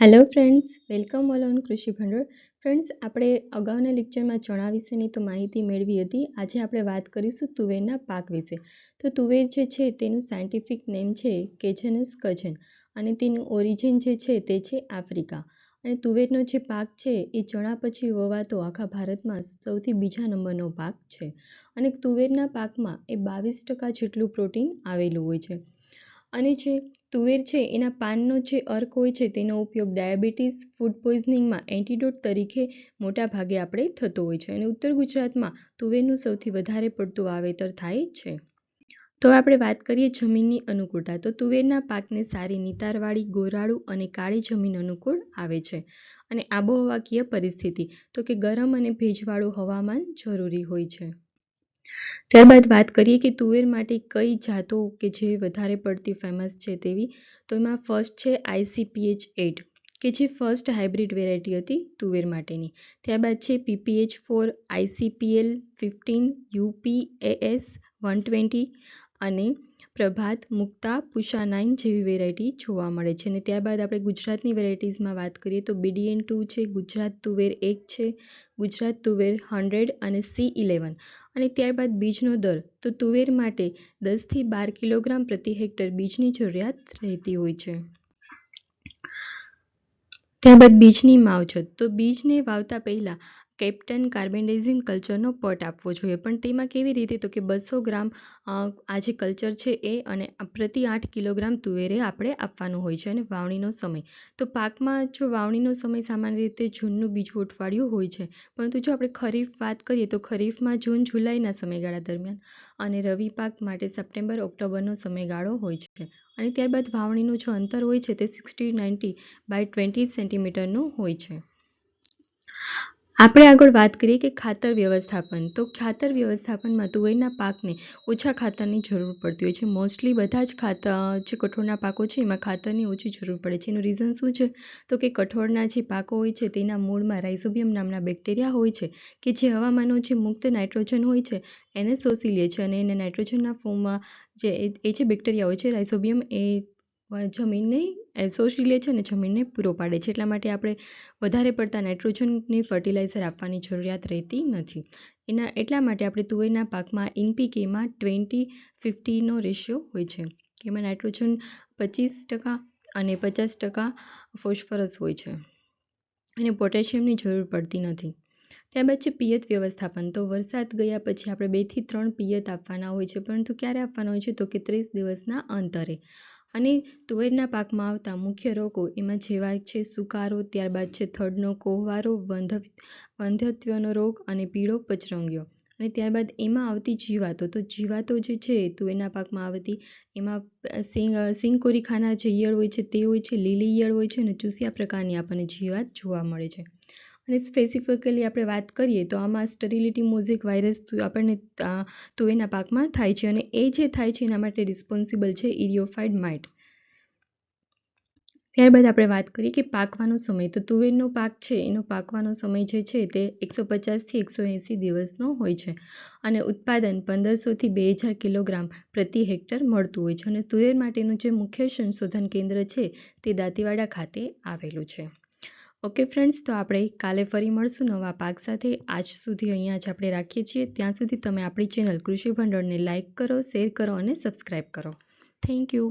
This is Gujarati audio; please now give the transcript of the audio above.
Hello friends welcome all on Krishi Bhandol friends આપણે અગાઉના લેક્ચરમાં ચણા વિશેની તો માહિતી મેળવી હતી. આજે આપણે વાત કરીશું તુવેરના પાક વિશે. તો તુવેર જે છે તેનું સાયન્ટિફિક નેમ છે કેજનસ કજન અને તેનું ઓરિજિન જે છે તે છે આફ્રિકા અને તુવેરનો જે પાક છે એ ચણા પછી વવાતો આખા ભારતમાં સૌથી બીજા નંબરનો પાક છે. અને તુવેરના પાકમાં એ બાવીસ ટકા જેટલું પ્રોટીન આવેલું હોય છે. અને જે તુવેર છે, એના પાનનો જે અર્ક હોય છે, તેનો ઉપયોગ ડાયાબિટીસ, ફૂડ પોઈઝનિંગમાં એન્ટીડોટ તરીકે મોટા ભાગે આપણે થતો હોય છે. અને ઉત્તર ગુજરાતમાં તુવેરનું સૌથી વધારે પડતું વાવેતર થાય છે. તો આપણે વાત કરીએ જમીનની અનુકૂળતા. તો તુવેરના પાકને સારી નિતારવાળી, ગોરાળું અને કાળી જમીન અનુકૂળ આવે છે. અને આબોહવાકીય પરિસ્થિતિ. તો કે ગરમ અને ભેજવાળું હવામાન જરૂરી હોય છે. ત્યારબાદ વાત કરીએ કે તુવેર માટે કઈ જાતો કે જે વધારે પડતી ફેમસ છે તેવી, તો એમાં ફર્સ્ટ છે આઈસીપીએચ એટ કે જે ફર્સ્ટ હાઇબ્રિડ વેરાયટી હતી તુવેર માટેની. ત્યારબાદ છે PPH four ICPL fifteen UPAS one twenty અને પ્રભાત, મુક્તા, પુષા નાઇન જેવી વેરાયટી જોવા મળે છે. અને ત્યારબાદ આપણે ગુજરાતની વેરાયટીઝમાં વાત કરીએ તો બીડીએન ટુ છે, ગુજરાત તુવેર એક છે, ગુજરાત તુવેર હંડ્રેડ અને સી ઇલેવન અને ત્યારબાદ બીજનો દર, તો તુવેર માટે દસથી બાર કિલોગ્રામ પ્રતિ હેક્ટર બીજની જરૂરિયાત રહેતી હોય છે. ત્યારબાદ બીજની માવજત, તો બીજને વાવતા પહેલાં કેપ્ટન કાર્બેન્ડાઇઝિન કલ્ચરનો પટ આપવો જોઈએ. પણ તેમાં કેવી રીતે? તો કે બસો ગ્રામ આ જે કલ્ચર છે એ અને પ્રતિ આઠ કિલોગ્રામ તુવેરે આપણે આપવાનું હોય છે અને વાવણીનો સમય. તો પાકમાં જો વાવણીનો સમય સામાન્ય રીતે જૂનનું બીજું અઠવાડિયું હોય છે. પરંતુ જો આપણે ખરીફ વાત કરીએ તો ખરીફમાં જૂન, જુલાઈના સમયગાળા દરમિયાન અને રવિ પાક માટે સપ્ટેમ્બર, ઓક્ટોબરનો સમયગાળો હોય છે. અને ત્યારબાદ વાવણીનું જો અંતર હોય છે તે સિક્સટી, નાઇન્ટી બાય ટ્વેન્ટી સેન્ટીમીટરનું હોય છે. આપણે આગળ વાત કરીએ કે ખાતર વ્યવસ્થાપન. તો ખાતર વ્યવસ્થાપનમાં તુવેરના પાકને ઓછા ખાતરની જરૂર પડતી હોય છે. મોસ્ટલી બધા જ ખાતર જે કઠોળના પાકો છે, એમાં ખાતરની ઓછી જરૂર પડે છે. એનું રીઝન શું છે? તો કે કઠોળના જે પાકો હોય છે, તેના મૂળમાં રાઇઝોબિયમ નામના બેક્ટેરિયા હોય છે, કે જે હવામાનનો જે મુક્ત નાઇટ્રોજન હોય છે, એને શોષી લે છે અને એને નાઇટ્રોજનના ફોર્મમાં જે એ જે બેક્ટેરિયા હોય છે રાઇઝોબિયમ એ જમીનને શોષી લે છે અને જમીનને પૂરો પાડે છે. એટલા માટે આપણે વધારે પડતા નાઇટ્રોજનની ફર્ટિલાઇઝર આપવાની જરૂરિયાત રહેતી નથી. એના, એટલા માટે આપણે તુવેરના પાકમાં એનપીકેમાં ટ્વેન્ટી ફિફ્ટીનો રેશિયો હોય છે. એમાં નાઇટ્રોજન પચીસ ટકા અને પચાસ ટકા ફોસ્ફરસ હોય છે. અને પોટેશિયમની જરૂર પડતી નથી. ત્યારબાદ છે પિયત વ્યવસ્થાપન. તો વરસાદ ગયા પછી આપણે બેથી ત્રણ પિયત આપવાના હોય છે. પરંતુ ક્યારે આપવાના હોય છે? તો કે ત્રીસ દિવસના અંતરે. અને તુવેરના પાકમાં આવતા મુખ્ય રોગો એમાં જેવા છે. સુકારો, ત્યારબાદ છે થડનો કોહવારો વંધ્યત્વનો રોગ અને પીળો પચરંગ્યો અને ત્યારબાદ એમાં આવતી જીવાતો. તો જીવાતો જે છે તુવેરના પાકમાં આવતી, એમાં સિંગ સિંગકોરી જે ઈયળ હોય છે તે હોય છે, લીલી ઈયળ હોય છે અને ચૂસિયા પ્રકારની આપણને જીવાત જોવા મળે છે. અને સ્પેસિફિકલી આપણે વાત કરીએ તો આમાં સ્ટરીલિટી મોઝિક વાયરસ આપણને તુવેરના પાકમાં થાય છે અને એ જે થાય છે એના માટે રિસ્પોન્સિબલ છે ઇરિયોફાઇડ માઇટ. ત્યારબાદ આપણે વાત કરીએ કે પાકવાનો સમય. તો તુવેરનો પાક છે, એનો પાકવાનો સમય જે છે તે એકસો પચાસથી એકસો એંસી દિવસનો હોય છે અને ઉત્પાદન પંદરસોથી બે હજાર કિલોગ્રામ પ્રતિ હેક્ટર મળતું હોય છે અને તુવેર માટેનું જે મુખ્ય સંશોધન કેન્દ્ર છે તે દાંતીવાડા ખાતે આવેલું છે. ઓકે ફ્રેન્ડ્સ તો આપણે કાલે ફરી મળશું નવા પાક સાથે. આજ સુધી અહીંયા જ આપણે રાખીએ છીએ. ત્યાં સુધી તમે આપણી ચેનલ કૃષિ ભંડોળને લાઇક કરો શેર કરો અને સબસ્ક્રાઈબ કરો. Thank you